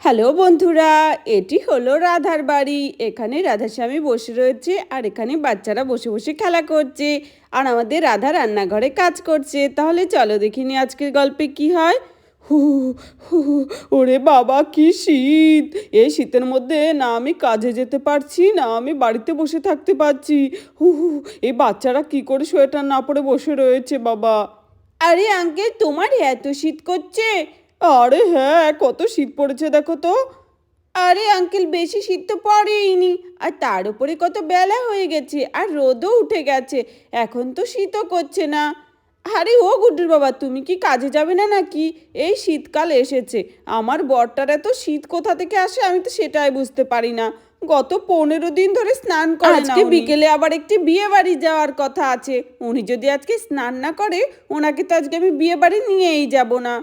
Hello বন্ধুরা, এটি হলো রাধার বাড়ি। এখানে রাধাস্বামী বসে রয়েছে আর এখানে বাচ্চারা বসে বসে খেলা করছে আর আমাদের রাধা রান্নাঘরে কাজ করছে। তাহলে চলো দেখিনি আজকের গল্পে কি হয়। হু হু ওরে বাবা, কি শীত! এই শীতের মধ্যে না আমি কাজে যেতে পারছি, না আমি বাড়িতে বসে থাকতে পারছি। হু হু এই বাচ্চারা কি করে সোয়েটার না পরে বসে রয়েছে বাবা? আরে আঙ্কেল তোমার এত শীত করছে? আরে হ্যাঁ কত শীত পড়েছে দেখো তো। আরে আঙ্কেল বেশি শীত তো পড়েইনি। আর তার উপরে কত বেলা হয়ে গেছে আর রোদও উঠে গেছে। এখন তো শীতও করছে না। আরে ও গুড্ডুর বাবা তুমি কি কাজে যাবে না নাকি? এই শীতকাল এসেছে। আমার বরটার এত শীত কোথা থেকে আসে আমি তো সেটাই বুঝতে পারি না। গত পনেরো দিন ধরে স্নান করে আজকে বিকেলে আবার একটি বিয়ে বাড়ি যাওয়ার কথা আছে। উনি যদি আজকে স্নান না করে ওনাকে তো আজকে আমি বিয়ে বাড়ি নিয়েই যাব না।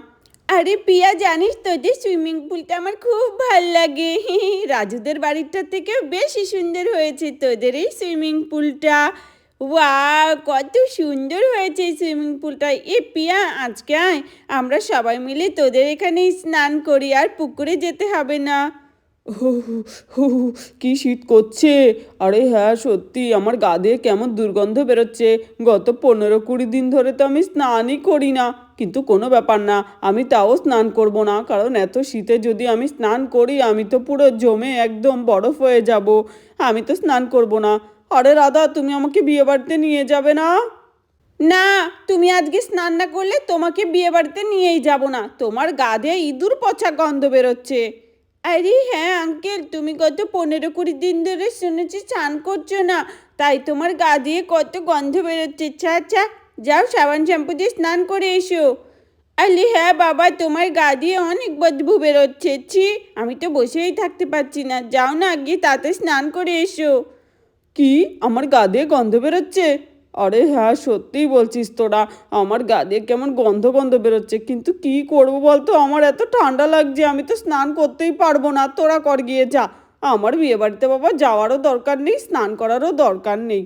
আরে পিয়া, জানিস তো যে সুইমিং পুলটা আমার খুব ভালো লাগে। রাজুদের বাড়িটা থেকে বেশি সুন্দর হয়েছে তোদের এই সুইমিং পুলটা। ওয়া কত সুন্দর হয়েছে এই সুইমিং পুলটা। এ পিয়া, আজকে আয়, আমরা সবাই মিলে তোদের এখানেই স্নান করি, আর পুকুরে যেতে হবে না। হু হু কি শীত করছে? আরে হ্যাঁ সত্যি, আমার গা দিয়ে কেমন দুর্গন্ধ বেরোচ্ছে। গত পনেরো কুড়ি দিন ধরে তো আমি স্নানই করি না। কিন্তু কোনো ব্যাপার না, আমি তাও স্নান করব না, কারণ এত শীতে যদি আমি স্নান করি, আমি তো পুরো জমে একদম বরফ হয়ে যাব। আমি তো স্নান করব না। আরে রাধা, তুমি আমাকে বিয়ে বাড়িতে নিয়ে যাবে না? না, তুমি আজকে স্নান না করলে তোমাকে বিয়ে বাড়িতে নিয়েই যাব না। তোমার গা দিয়ে ইঁদুর পচা গন্ধ বেরোচ্ছে। আরে হ্যাঁ আঙ্কেল তুমি গত পনেরো কুড়ি দিন ধরে শুনেছি স্নান করছ না। তাই তোমার গা দিয়ে কত গন্ধ বেরোচ্ছে। আচ্ছা আচ্ছা যাও সাবান শ্যাম্পু দিয়ে স্নান করে এসো। আরে হ্যাঁ বাবা, তোমার গা দিয়ে অনেক বদবু বেরোচ্ছে। ছি, আমি তো বসেই থাকতে পারছি না। যাও না গিয়ে তাতে স্নান করে এসো। কি? আমার গা দিয়ে গন্ধ বেরোচ্ছে? আরে হ্যাঁ সত্যিই বলছিস তোরা। আমার গা দিয়ে কেমন গন্ধ গন্ধ বেরোচ্ছে। কিন্তু কি করব বলতো? আমার এত ঠান্ডা লাগছে, আমি তো স্নান করতেই পারব না। তোরা কর গিয়ে যা। আমার বিয়ে বাড়িতে বাবা যাওয়ারও দরকার নেই, স্নান করারও দরকার নেই।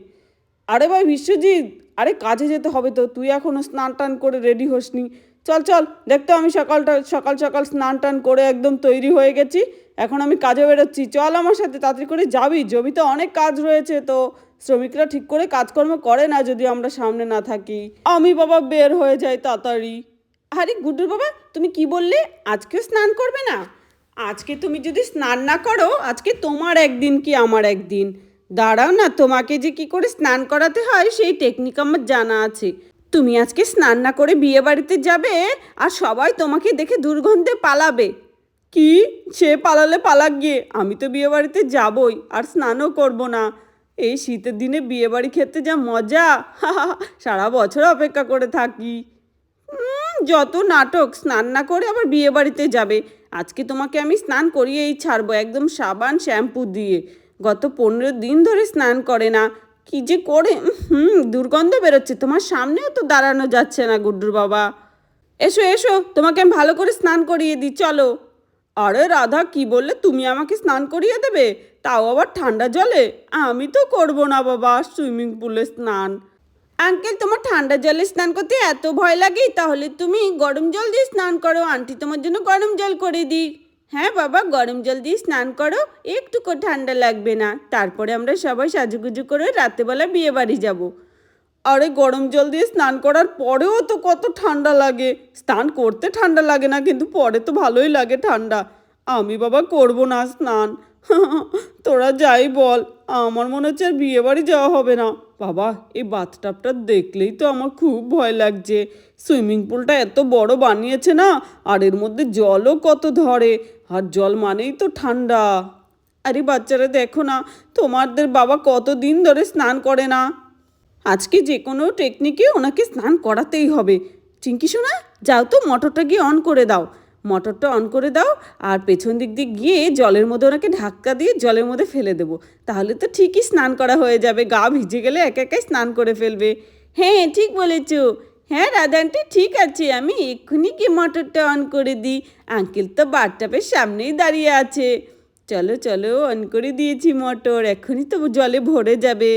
আরে ভাই, বিশ্বজিৎ! আরে কাজে যেতে হবে তো। তুই এখনও স্নান টান করে রেডি হোসনি। চল চল দেখতো আমি সকালটা, সকাল সকাল স্নান টান করে একদম তৈরি হয়ে গেছি। এখন আমি কাজে বেরোচ্ছি। চল আমার সাথে, তাড়াতাড়ি করে যাবি। জমিতে অনেক কাজ রয়েছে, তো শ্রমিকরা ঠিক করে কাজকর্ম করে না যদি আমরা সামনে না থাকি। আমি বাবা বের হয়ে যাই তাড়াতাড়ি। আরে গুড্ডুর বাবা, তুমি কি বললে? আজকে স্নান করবে না? আজকে তুমি যদি স্নান না করো, আজকে তোমার একদিন কি আমার একদিন? দাঁড়াও না, তোমাকে যে কি করে স্নান করাতে হয়, সেই টেকনিক আমার জানা আছে। তুমি আজকে স্নান না করে বিয়ে বাড়িতে যাবে, আর সবাই তোমাকে দেখে দুর্গন্ধে পালাবে। কি? সে পালালে পালাক গিয়ে। আমি তো বিয়ে বাড়িতে যাবই, আর স্নানও করব না। এই শীতের দিনে বিয়ে বাড়ি খেতে যা মজা। সারা বছর অপেক্ষা করে থাকি। যত নাটক, স্নান না করে আবার বিয়ে বাড়িতে যাবে। আজকে তোমাকে আমি স্নান করিয়েই ছাড়বো, একদম সাবান, শ্যাম্পু দিয়ে। গত পনেরো দিন ধরে স্নান করে না। কি যে করে? হুম, দুর্গন্ধ বেরোচ্ছে। তোমার সামনেও তো দাঁড়ানো যাচ্ছে না, গুড্ডুর বাবা। এসো এসো, তোমাকে আমি ভালো করে স্নান করিয়ে দিই, চলো। আরে রাধা, কি বললে? তুমি আমাকে স্নান করিয়ে দেবে? তাও আবার ঠান্ডা জলে? আমি তো করব না বাবা সুইমিং পুলে স্নান। আঙ্কেল, তোমার ঠান্ডা জলে স্নান করতে এত ভয় লাগে? তাহলে তুমি গরম জল দিয়ে স্নান করো। আন্টি, তোমার জন্য গরম জল করে দিই। হ্যাঁ বাবা, গরম জল দিয়ে স্নান করো। একটুকু ঠান্ডা লাগবে না। তারপরে আমরা সবাই সাজুগুজু করে রাত্রেবেলা বিয়ে বাড়ি যাব। আরে গরম জল দিয়ে স্নান করার পরেও তো কত ঠান্ডা লাগে। স্নান করতে ঠান্ডা লাগে না, কিন্তু পরে তো ভালোই লাগে ঠান্ডা। আমি বাবা করব না স্নান। তোরা যাই বল, আমার মনে হচ্ছে আর বিয়ে বাড়ি যাওয়া হবে না। বাবা, এই বাথটাবটা দেখলেই তো আমার খুব ভয় লাগছে। সুইমিং পুলটা এত বড় বানিয়েছে না, আর এর মধ্যে জলও কত ধরে। আর জল মানেই তো ঠান্ডা। আরে বাচ্চারা দেখো না, তোমাদের বাবা কত দিন ধরে স্নান করে না? আজকে যে কোনো টেকনিকে ওনাকে স্নান করাতেই হবে। চিঙ্কি সোনা, যাও তো মোটরটা গিয়ে অন করে দাও। মোটরটা অন করে দাও আর পেছন দিক দিয়ে গিয়ে জলের মধ্যে ওনাকে ধাক্কা দিয়ে জলের মধ্যে ফেলে দেবো। তাহলে তো ঠিকই স্নান করা হয়ে যাবে, গা ভিজে গেলে একা একাই স্নান করে ফেলবে। হ্যাঁ ঠিক বলেছ। হ্যাঁ রাধানটি ঠিক আছে, আমি এক্ষুনি গিয়ে মোটরটা অন করে দিই। আঙ্কেল তো বাথটাবের সামনেই দাঁড়িয়ে আছে। চলো চলো অন করে দিয়েছি মোটর এখনই তো জলে ভরে যাবে।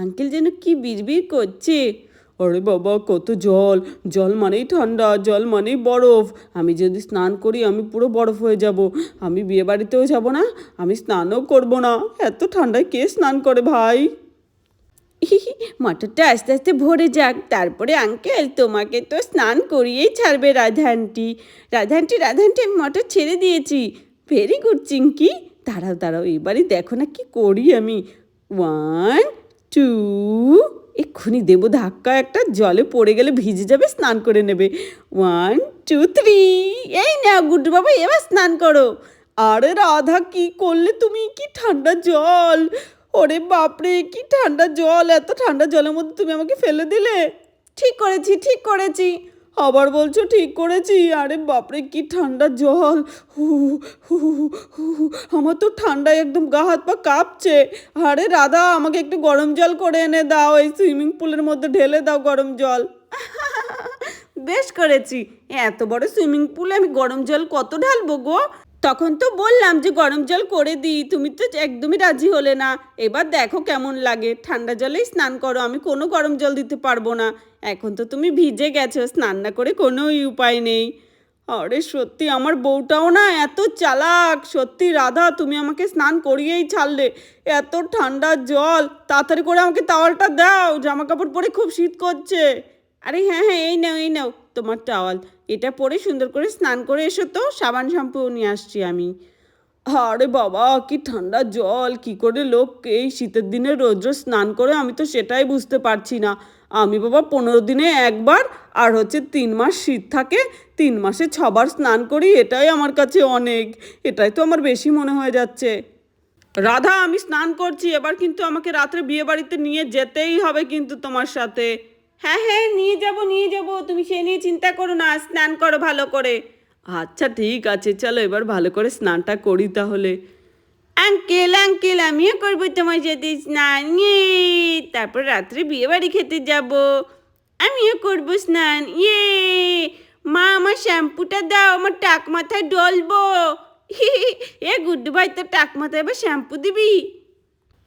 আঙ্কেল যেন কি বিড়বিড় করছে। আরে বাবা, কত জল। জল মানেই ঠান্ডা, জল মানেই বরফ। আমি যদি স্নান করি, আমি পুরো বরফ হয়ে যাব। আমি বিয়ে বাড়িতেও যাব না, আমি স্নানও করব না। এত ঠান্ডায় কে স্নান করে ভাই? মটরটা আস্তে আস্তে ভরে যাক। তারপরে আঙ্কেল, তোমাকে তো স্নান করিয়েই ছাড়বে Radha aunty Radha aunty Radha aunty আমি মটর ছেড়ে দিয়েছি। ভেরি গুড চিঙ্কি দাঁড়াও দাঁড়াও এবারে দেখো না কি করি আমি। ওয়ান টু, এক্ষুনি দেবো ধাক্কা একটা, জলে পড়ে গেলে ভিজে যাবে, স্নান করে নেবে। ওয়ান টু থ্রি এই না গুড্ডু বাবা, এবার স্নান করো। আরে রাধা, কি করলে তুমি? কি ঠান্ডা জল। ওরে বাপরে, কি ঠান্ডা জল, এত ঠান্ডা জলের মধ্যে তুমি আমাকে ফেলে দিলে। ঠিক করেছি ঠিক করেছি। আবার বলছো ঠিক করেছি। আরে বাপরে, কি ঠান্ডা জল। হু হু হু। আমার তো ঠান্ডায় একদম গা হাত পা কাঁপছে। আরে রাধা, আমাকে একটু গরম জল করে এনে দাও, এই সুইমিং পুলের মধ্যে ঢেলে দাও গরম জল। বেশ করেছি। এত বড় সুইমিং পুলে আমি গরম জল কত ঢালবো গো? তখন তো বললাম যে গরম জল করে দিই, তুমি তো একদমই রাজি হলে না। এবার দেখো কেমন লাগে। ঠান্ডা জলেই স্নান করো, আমি কোনো গরম জল দিতে পারব না। এখন তো তুমি ভিজে গেছো, স্নান না করে কোনো উপায় নেই। আরে সত্যি, আমার বউটাও না এত চালাক। সত্যি, রাধা, তুমি আমাকে স্নান করিয়েই ছাড়লে। এত ঠান্ডা জল, তাড়াতাড়ি করে আমাকে তাওয়ালটা দাও জামা কাপড় পরে খুব শীত করছে। আরে হ্যাঁ হ্যাঁ এই নাও এই নাও, তোমার টাওয়াল। এটা পরে সুন্দর করে স্নান করে এসো তো, সাবান শ্যাম্পু নিয়ে আসছি আমি। আরে বাবা, কি ঠান্ডা জল, কি করে লোক এই শীতের দিনে রোজ রোজ স্নান করে আমি তো সেটাই বুঝতে পারছি না। আমি বাবা পনেরো দিনে একবার, আর হচ্ছে তিন মাস শীত থাকে, তিন মাসে ছবার স্নান করি, এটাই আমার কাছে অনেক। এটাই তো আমার বেশি মনে হয়ে যাচ্ছে। রাধা, আমি স্নান করছি, এবার কিন্তু আমাকে রাত্রে বিয়ে বাড়িতে নিয়ে যেতেই হবে কিন্তু তোমার সাথে। হ্যাঁ হ্যাঁ নিয়ে যাব নিয়ে যাব। তুমি সে নিয়ে চিন্তা করো না, স্নান করো ভালো করে। আচ্ছা ঠিক আছে, চলো এবার ভালো করে স্নানটা করি তাহলে। আঙ্কেল আঙ্কেল, আমিও করব তোমার সাথে স্নান। ইয়ে তারপর রাত্রে বিয়ে বাড়ি খেতে যাব। আমিও করব স্নান। ইয়ে মা আমার শ্যাম্পুটা দাও, আমার টাক মাথায় ডলবো এ গুড্ডু ভাই তোর টাক মাথায় এবার শ্যাম্পু দিবি?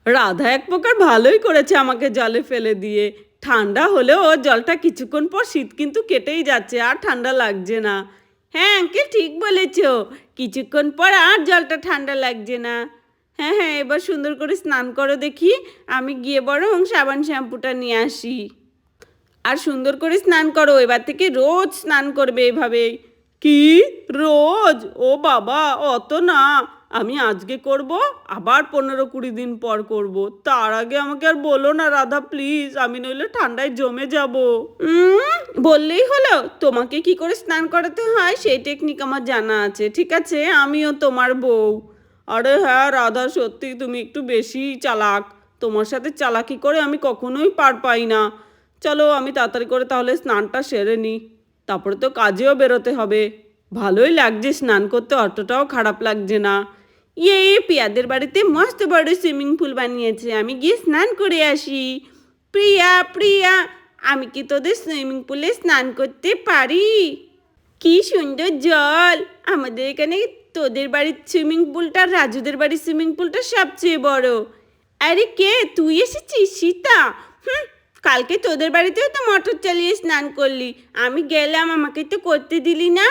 রাধা এক প্রকার ভালোই করেছে আমাকে জলে ফেলে দিয়ে। ঠান্ডা হলেও জলটা কিছুক্ষণ পর শীত কিন্তু কেটেই যাচ্ছে, আর ঠান্ডা লাগছে না। হ্যাঁ আঙ্কেল, ঠিক বলেছ। কিছুক্ষণ পর আর জলটা ঠান্ডা লাগছে না। হ্যাঁ হ্যাঁ এবার সুন্দর করে স্নান করো দেখি। আমি গিয়ে বরং সাবান শ্যাম্পুটা নিয়ে আসি। আর সুন্দর করে স্নান করো, এবার থেকে রোজ স্নান করবে এভাবে কি? রোজ? ও বাবা, অত না। আমি আজকে করব, আবার পনেরো কুড়ি দিন পর করব। তার আগে আমাকে আর বলো না, রাধা প্লিজ আমি নইলে ঠান্ডায় জমে যাব। বললেই হলো, তোমাকে কি করে স্নান করাতে হয় সেই টেকনিক আমার জানা আছে, ঠিক আছে? আমিও তোমার বউ। আরে হ্যাঁ রাধা, সত্যি তুমি একটু বেশি চালাক। তোমার সাথে চালাকি করে আমি কখনোই পার পাই না। চলো, আমি তাড়াতাড়ি করে তাহলে স্নানটা সেরে নিই তারপরে তো কাজেও বেরোতে হবে। ভালোই লাগছে স্নান করতে, অতটাও খারাপ লাগছে না। ইয়ে পিয়াদের বাড়িতে মস্ত বড় সুইমিং পুল বানিয়েছে। আমি গিয়ে স্নান করে আসি। প্রিয়া প্রিয়া, আমি কি তোদের সুইমিং পুলে স্নান করতে পারি? কি সুন্দর জল! আমাদের এখানে তোদের বাড়ির সুইমিং পুলটা, রাজুদের বাড়ির সুইমিং পুলটা সবচেয়ে বড়। আরে কে? তুই এসেছিস, সীতা? হুম, কালকে তোদের বাড়িতেও তো মোটর চালিয়ে স্নান করলি। আমি গেলাম, আমাকে তো করতে দিলি না।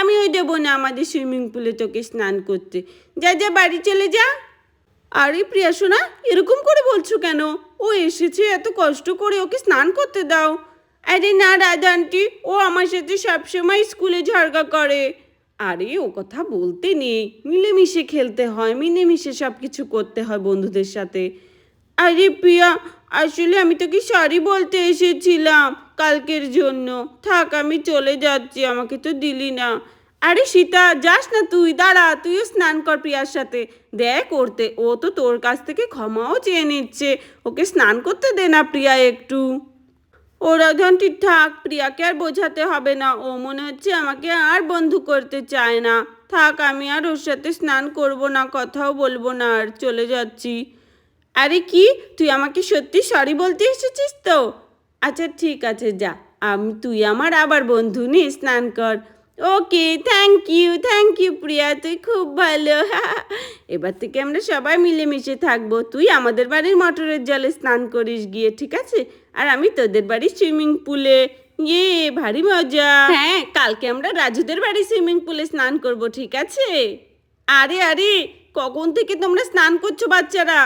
আমিও দেবো না আমাদের সুইমিং পুলে তোকে স্নান করতে। যা যা, বাড়ি চলে যা। আরে প্রিয়া সোনা, এরকম করে বলছো কেন? ও এসেছে, এত কষ্ট করে ওকে স্নান করতে দাও। আরে না রাধা আন্টি, ও আমার সাথে সবসময় স্কুলে ঝগড়া করে। আরে ও কথা বলতে নেই। মিলেমিশে খেলতে হয়, মিলেমিশে সব কিছু করতে হয় বন্ধুদের সাথে। আরে প্রিয়া, আসলে আমি তোকে সরি বলতে এসেছিলাম। কালকের জন্য। থাক, আমি চলে যাচ্ছি, আমাকে তো দিলি না। আরে সীতা, যাস না তুই, দাঁড়া, তুইও স্নান কর প্রিয়ার সাথে। দেখ করতে ও তো তোর কাছ থেকে ক্ষমাও চেয়ে নিচ্ছে। ওকে স্নান করতে দে না প্রিয়া একটু। ও রাধানটি থাক, প্রিয়াকে আর বোঝাতে হবে না। ও মনে হচ্ছে আমাকে আর বন্ধু করতে চায় না। থাক, আমি আর ওর সাথে স্নান করব না, কথাও বলব না, আর চলে যাচ্ছি। আরে কি? তুই আমাকে সত্যি সরি বলতে এসেছিস তো? আচ্ছা ঠিক আছে যা। আমি তুই আমার আবার বন্ধু নি স্নান কর। Okay thank you thank you Priya তুই খুব ভালো। এবার থেকে আমরা সবাই মিলেমিশে থাকব। তুই আমাদের বাড়ির মটরের জলে স্নান করিস গিয়ে ঠিক আছে? আর আমি তোদের বাড়ির সুইমিং পুলে ইয়ে ভারী মজা। হ্যাঁ কালকে আমরা রাজুদের বাড়ি সুইমিং পুলে স্নান করব ঠিক আছে? আরে আরে কখন থেকে তোমরা স্নান করছ বাচ্চারা?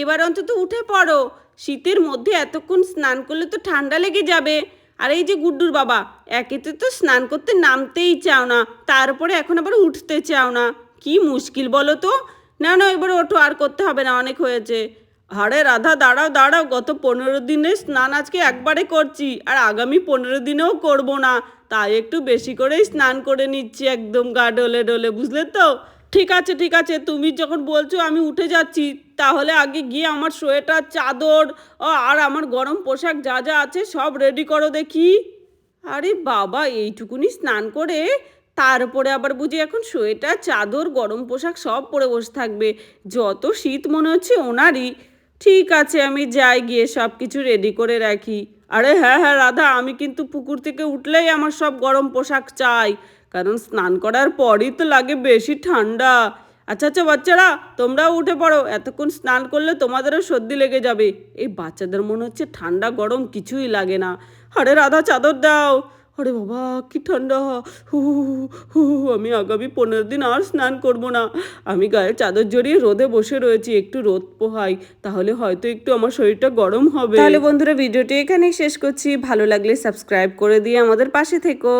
এবার অন্তত উঠে পড়ো। শীতের মধ্যে এতক্ষণ স্নান করলে তো ঠান্ডা লেগে যাবে। আর এই যে গুড্ডুর বাবা, একেতে তো স্নান করতে নামতেই চাও না তারপরে এখন আবার উঠতে চাও না। কি মুশকিল বলো তো? না না, এবার ওঠো, আর করতে হবে না, অনেক হয়েছে। আরে রাধা, দাঁড়াও দাঁড়াও, গত পনেরো দিনে স্নান আজকে একবারে করছি, আর আগামী পনেরো দিনেও করব না। তাই একটু বেশি করেই স্নান করে নিচ্ছি একদম গা ডলে ডলে, বুঝলে তো? ঠিক আছে ঠিক আছে, তুমি যখন বলছো আমি উঠে যাচ্ছি, তাহলে আগে গিয়ে আমার সোয়েটার, চাদর আর আমার গরম পোশাক যা যা আছে সব রেডি করো দেখি। আরে বাবা, এইটুকুনি স্নান করে তারপরে আবার বুঝি এখন সোয়েটার, চাদর, গরম পোশাক সব পরে বসে থাকবে। যত শীত মনে হচ্ছে ওনারই। ঠিক আছে, আমি যাই গিয়ে সব কিছু রেডি করে রাখি। আরে হ্যাঁ হ্যাঁ রাধা, আমি কিন্তু পুকুর থেকে উঠলেই আমার সব গরম পোশাক চাই। কারণ স্নান করার পরই তো লাগে বেশি ঠান্ডা। আচ্ছা আচ্ছা বাচ্চারা তোমরাও উঠে পড়ো। এতক্ষণ স্নান করলে তোমাদেরও সর্দি লেগে যাবে। এই বাচ্চাদের মনে হচ্ছে ঠান্ডা গরম কিছুই লাগে না। আরে রাধা চাদর দাও। আরে বাবা কি ঠান্ডা। হু হু হু, হু হু, আমি আগামী পনেরো দিন আর স্নান করব না। আমি গায়ে চাদর জড়িয়ে রোদে বসে রয়েছি। একটু রোদ পোহাই তাহলে হয়তো একটু আমার শরীরটা গরম হবে। তাহলে বন্ধুরা ভিডিওটি এখানেই শেষ করছি। ভালো লাগলে সাবস্ক্রাইব করে দিয়ে আমাদের পাশে থেকো।